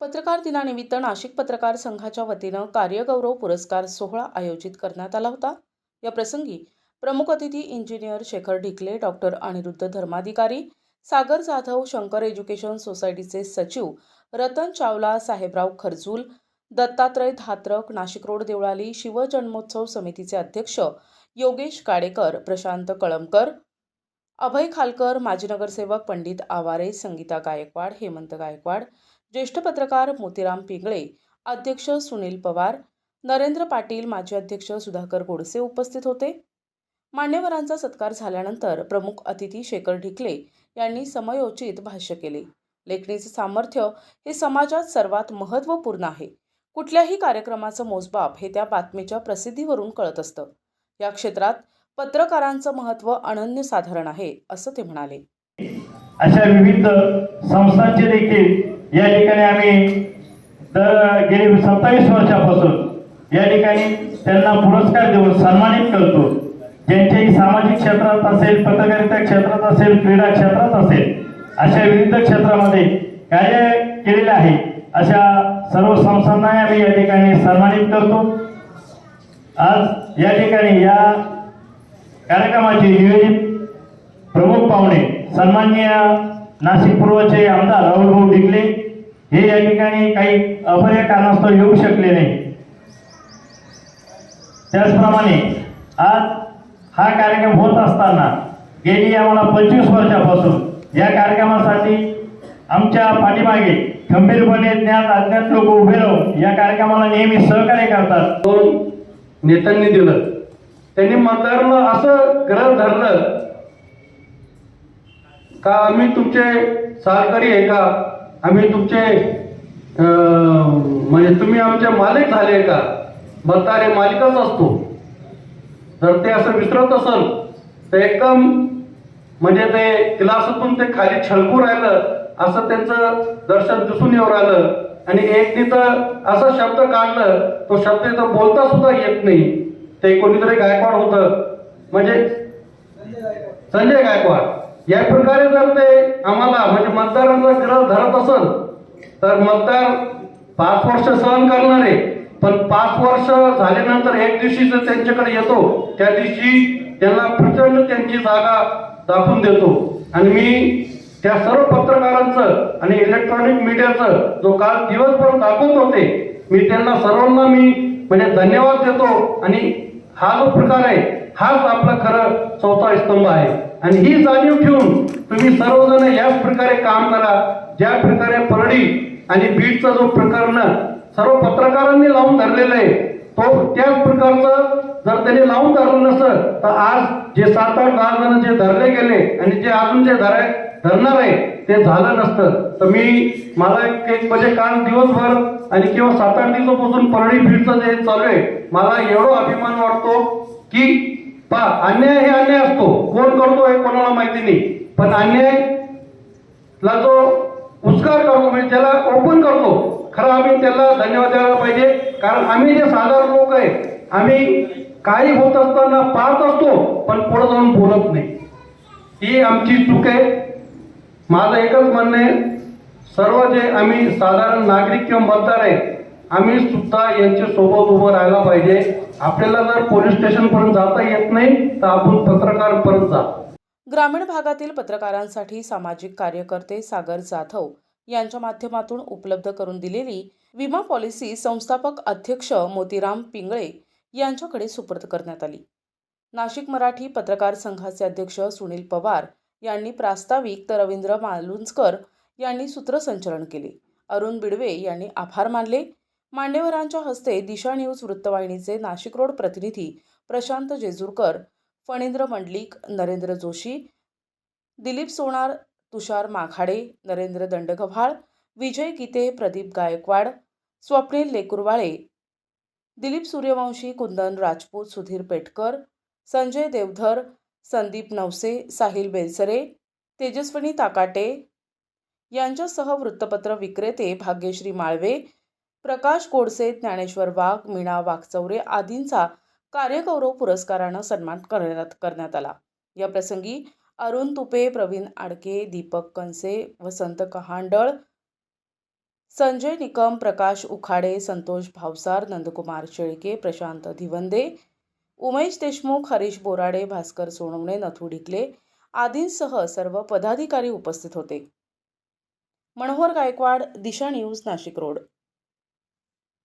पत्रकार दिनानिमित्त नाशिक पत्रकार संघाच्या वतीनं कार्यगौरव पुरस्कार सोहळा आयोजित करण्यात आला होता. या प्रसंगी प्रमुख अतिथी engineer Shekhar Dhikale doctor Aniruddha Dharmadhikari Sagar Jadhav Shankar education सोसायटीचे सचिव रतन चावला साहेबराव खरजूल दत्तात्रय धात्रक नाशिक रोड देवळाली शिवजन्मोत्सव समितीचे अध्यक्ष योगेश काडेकर प्रशांत कळमकर अभय खालकर माजी नगरसेवक पंडित आवारे संगीता गायकवाड हेमंत गायकवाड ज्येष्ठ पत्रकार मोतीराम पिंगळे अध्यक्ष सुनील पवार नरेंद्र पाटील माजी अध्यक्ष सुधाकर गोडसे उपस्थित होते. मान्यवरांचा सत्कार झाल्यानंतर प्रमुख अतिथी शेखर ढिकले यांनी समयोचित भाष्य केले. लेखणीचे सामर्थ्य हे समाजात सर्वात महत्त्वपूर्ण आहे. कुठल्याही कार्यक्रमाचं मोजबाप हे त्या बातमीच्या प्रसिद्धीवरून कळत असतं. या क्षेत्रात पत्रकारांचं महत्त्व अनन्यसाधारण आहे असं ते म्हणाले. अशा विविध संस्थांचे देखील या ठिकाणी आम्ही दर गेली सत्तावीस वर्षापासून या ठिकाणी त्यांना पुरस्कार देऊन सन्मानित करतो. ज्यांच्याही सामाजिक क्षेत्रात असेल पत्रकारिता क्षेत्रात असेल क्रीडा क्षेत्रात असेल अशा विविध क्षेत्रामध्ये कार्य केलेले आहे. अशा सर्व संस्थांना आम्ही या ठिकाणी सन्मानित करतो. आज या ठिकाणी या कार्यक्रमाचे नियोजित प्रमुख पाहुणे सन्माननीय नाशिक पूर्वचे आमदार राहुलभाऊ डिगले हे या ठिकाणी काही अपर्य कारणास्तव येऊ शकले नाही. त्याचप्रमाणे आज हा कार्यक्रम होत असताना गेली आम्हाला पंचवीस वर्षापासून या कार्यक्रमासाठी आमच्या पाठीमागे खंबीरपणे ज्ञात अज्ञात लोक उभे राहून या कार्यक्रमाला नेहमी सहकार्य करतात. दोन नेत्यांनी दिलं. त्यांनी मतदारांना असं ग्रह धरलं का आम्ही तुमचे सहकारी आहे का? आम्ही तुमचे म्हणजे तुम्ही आमचे मालिक झाले का? मतदार हे मालिकच असतो. जर ते असं विसरत असेल तर एकदम म्हणजे ते क्लासातून ते खाली छळकू राहिलं असं त्यांचं दर्शन दिसून येऊ राहिलं. आणि एक तिथं असा शब्द काढलं तो शब्द इथं बोलता सुद्धा येत नाही. ते कोणीतरी गायकवाड होतं. म्हणजे संजय गायकवाड. या प्रकारे जर ते आम्हाला म्हणजे मतदारांचा ग्रह धरत असेल तर मतदार पाच वर्ष सहन करणारे पण पाच वर्ष झाल्यानंतर एक दिवशी जर त्यांच्याकडे येतो त्या दिवशी त्यांना प्रचंड त्यांची जागा दाखवून देतो. आणि मी त्या सर्व पत्रकारांचं आणि इलेक्ट्रॉनिक मीडियाचं जो काल दिवसभर दाखवत होते मी त्यांना सर्वांना मी म्हणजे धन्यवाद देतो. आणि हा जो प्रकार आहे हाच आपला खरं चौथा स्तंभ आहे. आणि ही जाणीव ठेवून तुम्ही सर्वजण याच प्रकारे काम करा ज्या प्रकारे परडी आणि बीडचा जो प्रकरण सर्व पत्रकारांनी लावून धरलेलं आहे तो त्याच प्रकारचं जर त्यांनी लावून धरलं नसतं तर आज जे सात आठ दहा जण जे धरले गेले आणि जे अजून जे धराय धरणार आहे ते झालं नसतं. तर मी मला एक एक म्हणजे काल दिवसभर आणि किंवा सात आठ दिवसापासून परळी बीडचं जे चालू आहे मला एवढा अभिमान वाटतो की पा अन्याय हे अन्याय असतो. कोण करतो हे कोणाला माहिती नाही. पण अन्याय ला जो उस्कार करतो म्हणजे त्याला ओपन करतो खरं आम्ही त्याला धन्यवाद द्यायला पाहिजे. कारण आम्ही जे साधारण लोक आहे आम्ही काही होत असताना पाहत असतो पण पुढे जाऊन बोलत नाही. ही आमची चूक आहे. माझं एकच म्हणणं आहे सर्व जे आम्ही साधारण नागरिक किंवा मतदार आहे आम्ही सुद्धा यांच्या सोबत उभं राहायला पाहिजे. आपल्याला जर पोलीस स्टेशन पर्यंत जाता येत नाही तर आपण पत्रकार परत जा. ग्रामीण भागातील पत्रकारांसाठी सामाजिक कार्यकर्ते सागर जाधव यांच्या माध्यमातून उपलब्ध करून दिलेली विमा पॉलिसी संस्थापक अध्यक्ष मोतीराम पिंगळे यांच्याकडे सुपूर्द करण्यात आली. नाशिक मराठी पत्रकार संघाचे अध्यक्ष सुनील पवार यांनी प्रास्ताविक तर रवींद्र मालुंजकर यांनी सूत्रसंचलन केले. अरुण बिडवे यांनी आभार मानले. मान्यवरांच्या हस्ते दिशा न्यूज वृत्तवाहिनीचे नाशिक रोड प्रतिनिधी प्रशांत जेजूरकर फणींद्र मंडलिक नरेंद्र जोशी दिलीप सोनार तुषार माघाडे नरेंद्र दंडगव्हाळ विजय गीते प्रदीप गायकवाड स्वप्नील लेकुरवाळे दिलीप सूर्यवंशी कुंदन राजपूत सुधीर पेटकर संजय देवधर संदीप नवसे साहिल बेलसरे तेजस्विनी ताकाटे यांच्यासह वृत्तपत्र विक्रेते भाग्यश्री माळवे प्रकाश गोडसे ज्ञानेश्वर वाघ मीणा वाघचौरे आदींचा कार्यगौरव पुरस्कारानं सन्मान करण्यात करण्यात आला. या प्रसंगी अरुण तुपे प्रवीण आडके दीपक कंसे वसंत कहांडळ संजय निकम प्रकाश उखाडे संतोष भावसार नंदकुमार शेळके प्रशांत धिवंदे उमेश देशमुख हरीश बोराडे भास्कर सोनवणे नथू ढिकले आदींसह सर्व पदाधिकारी उपस्थित होते. Manohar Gaikwad Disha news Nashik road.